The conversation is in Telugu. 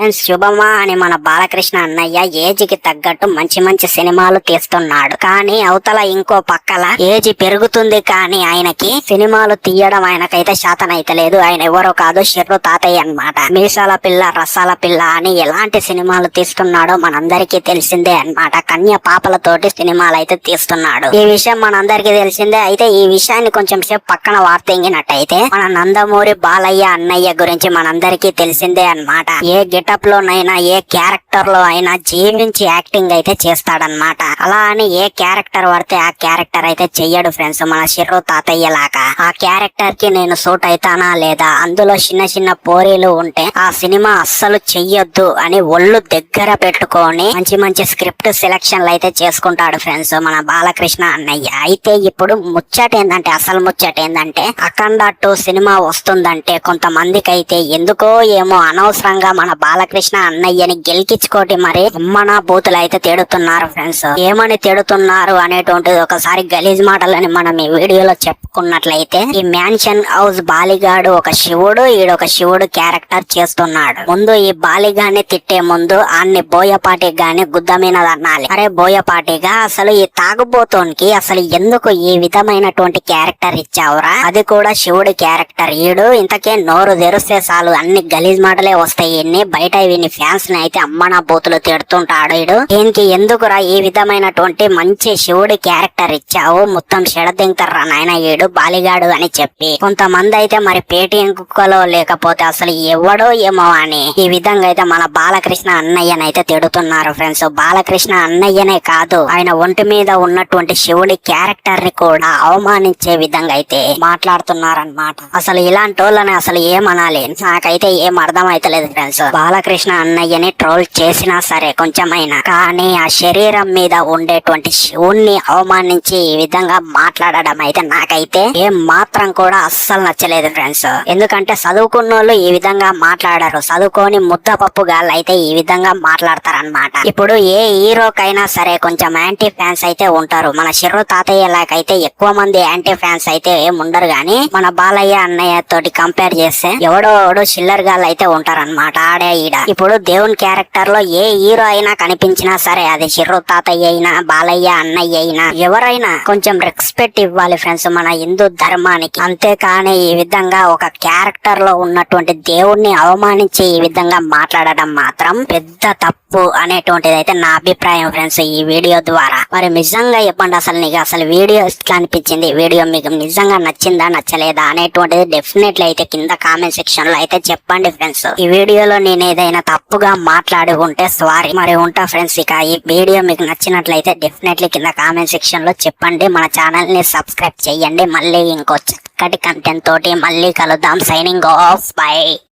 ఫ్రెండ్స్ శుభమా అని మన బాలకృష్ణ అన్నయ్య ఏజ్కి తగ్గట్టు మంచి మంచి సినిమాలు తీస్తున్నాడు. కానీ అవతల ఇంకో పక్కల ఏజ్ పెరుగుతుంది కానీ ఆయనకి సినిమాలు తీయడం ఆయనకైతే శాతం అయితే లేదు. ఆయన ఎవరో కాదు షిర్రు తాతయ్య అన్నమాట. మీసాల పిల్ల రసాల పిల్ల అని ఎలాంటి సినిమాలు తీస్తున్నాడో మనందరికీ తెలిసిందే అన్నమాట. కన్య పాపలతోటి సినిమాలు అయితే తీస్తున్నాడు. ఈ విషయం మనందరికీ తెలిసిందే. అయితే ఈ విషయాన్ని కొంచెం సేపు పక్కన వార్తెంగినట్టయితే మన నందమూరి బాలయ్య అన్నయ్య గురించి మనందరికీ తెలిసిందే అన్నమాట. ఏ గెటప్ లోనైనా ఏ క్యారెక్టర్లో అయినా జీవించి యాక్టింగ్ అయితే చేస్తాడనమాట అలా అని ఏ క్యారెక్టర్ పడితే ఆ క్యారెక్టర్ అయితే చెయ్యడు ఫ్రెండ్స్ మన షిర్రు తాతయ్య లాగా ఆ క్యారెక్టర్కి నేను సూట్ అవుతానా లేదా? అందులో చిన్న చిన్న పోరీలు ఉంటే ఆ సినిమా అస్సలు చెయ్యొద్దు అని ఒళ్ళు దగ్గర పెట్టుకొని మంచి మంచి స్క్రిప్ట్ సెలక్షన్లు అయితే చేసుకుంటాడు ఫ్రెండ్స్ మన బాలకృష్ణ అన్నయ్య. అయితే ఇప్పుడు ముచ్చట ఏంటంటే అసలు ముచ్చట ఏంటంటే అఖండ టూ సినిమా వస్తుందంటే కొంతమందికి అయితే ఎందుకో ఏమో అనవసరంగా మన బాల బాలకృష్ణ అన్నయ్యని గెలికించుకోటి మరి అమ్మనా బూతులు అయితే తిడుతున్నారు ఫ్రెండ్స్. ఏమని తిడుతున్నారు అనేటువంటిది ఒకసారి గలీజ్ మాటలని మనం ఈ వీడియోలో చెప్పుకున్నట్లయితే ఈ మ్యాన్షన్ హౌస్ బాలిగాడు ఒక శివుడు ఈడొక శివుడు క్యారెక్టర్ చేస్తున్నాడు. ముందు ఈ బాలిగాన్ని తిట్టే ముందు ఆన్ని బోయపాటి గాని గుద్ద మీద అన్నాలి. అరే బోయపాటిగా అసలు ఈ తాగుబోతోనికి అసలు ఎందుకు ఈ విధమైనటువంటి క్యారెక్టర్ ఇచ్చావురా? అది కూడా శివుడి క్యారెక్టర్. ఈడు ఇంతకే నోరు తెరిస్తే చాలు. అన్ని గలీజ్ మాటలే వస్తాయి. బయట బయట వీని ఫ్యాన్స్ని అయితే అమ్మనా బూతులు తిడుతుంటాడు ఈడు దీనికి ఎందుకురా ఈ విధమైనటువంటి మంచి శివుడి క్యారెక్టర్ ఇచ్చావు? మొత్తం చెడదింకర్రా నాయన ఏడు బాలిగాడు అని చెప్పి. కొంతమంది అయితే మరి పేటీఎం కుక్కలో లేకపోతే అసలు ఎవడో ఏమో అని ఈ విధంగా అయితే మన బాలకృష్ణ అన్నయ్యని అయితే తిడుతున్నారు ఫ్రెండ్స్. బాలకృష్ణ అన్నయ్యనే కాదు ఆయన ఒంటి మీద ఉన్నటువంటి శివుడి క్యారెక్టర్ని కూడా అవమానించే విధంగా అయితే మాట్లాడుతున్నారన్నమాట. అసలు ఇలాంటి వాళ్ళని అసలు ఏమనాలి? నాకైతే ఏం అర్థం అయితలేదు ఫ్రెండ్స్ రాధాకృష్ణ అన్నయ్యని ట్రోల్ చేసినా సరే కొంచెమైనా. కానీ ఆ శరీరం మీద ఉండేటువంటి శివుణ్ణి అవమానించి ఈ విధంగా మాట్లాడడం అయితే నాకైతే ఏం మాత్రం కూడా అస్సలు నచ్చలేదు ఫ్రెండ్స్. ఎందుకంటే చదువుకున్నోళ్ళు ఈ విధంగా మాట్లాడరు. చదువుకొని ముద్ద పప్పు గాళ్ళు అయితే ఈ విధంగా మాట్లాడతారనమాట ఇప్పుడు ఏ హీరోకైనా సరే కొంచెం యాంటీ ఫ్యాన్స్ అయితే ఉంటారు. మన శిర్రు తాతయ్య లాగైతే ఎక్కువ మంది యాంటీ ఫ్యాన్స్ అయితే ఏం ఉండరు. గాని మన బాలయ్య అన్నయ్య తోటి కంపేర్ చేస్తే ఎవడో ఎవడో చిల్లర్ గాళ్ళు అయితే ఉంటారన్నమాట. ఆడే ఈడ ఇప్పుడు దేవుని క్యారెక్టర్లో ఏ హీరో అయినా కనిపించినా సరే అది చిర్రు తాతయ్య అయినా బాలయ్య అన్నయ్య అయినా ఎవరైనా కొంచెం రెస్పెక్ట్ ఇవ్వాలి ఫ్రెండ్స్ మన హిందూ ధర్మానికి. అంతేకాని ఈ విధంగా ఒక క్యారెక్టర్లో ఉన్నటువంటి దేవుణ్ణి అవమానించి ఈ విధంగా మాట్లాడడం మాత్రం పెద్ద తప్పు అనేటువంటిది అయితే నా అభిప్రాయం ఫ్రెండ్స్ ఈ వీడియో ద్వారా. మరి నిజంగా చెప్పండి అసలు నీకు అసలు వీడియో ఎట్లా అనిపించింది? వీడియో మీకు నిజంగా నచ్చిందా నచ్చలేదా అనేటువంటిది డెఫినెట్లీ అయితే కింద కామెంట్ సెక్షన్లో అయితే చెప్పండి ఫ్రెండ్స్ ఈ వీడియోలో నేను ఏదైనా తప్పుగా మాట్లాడి ఉంటే సారీ మరి ఉంటా ఫ్రెండ్స్ ఇక ఈ వీడియో మీకు నచ్చినట్లయితే డెఫినెట్లీ కింద కామెంట్ సెక్షన్లో చెప్పండి. మన ఛానల్ని సబ్స్క్రైబ్ చేయండి. మళ్ళీ ఇంకో చక్కటి కంటెంట్ తోటి మళ్ళీ కలుద్దాం. Signing off by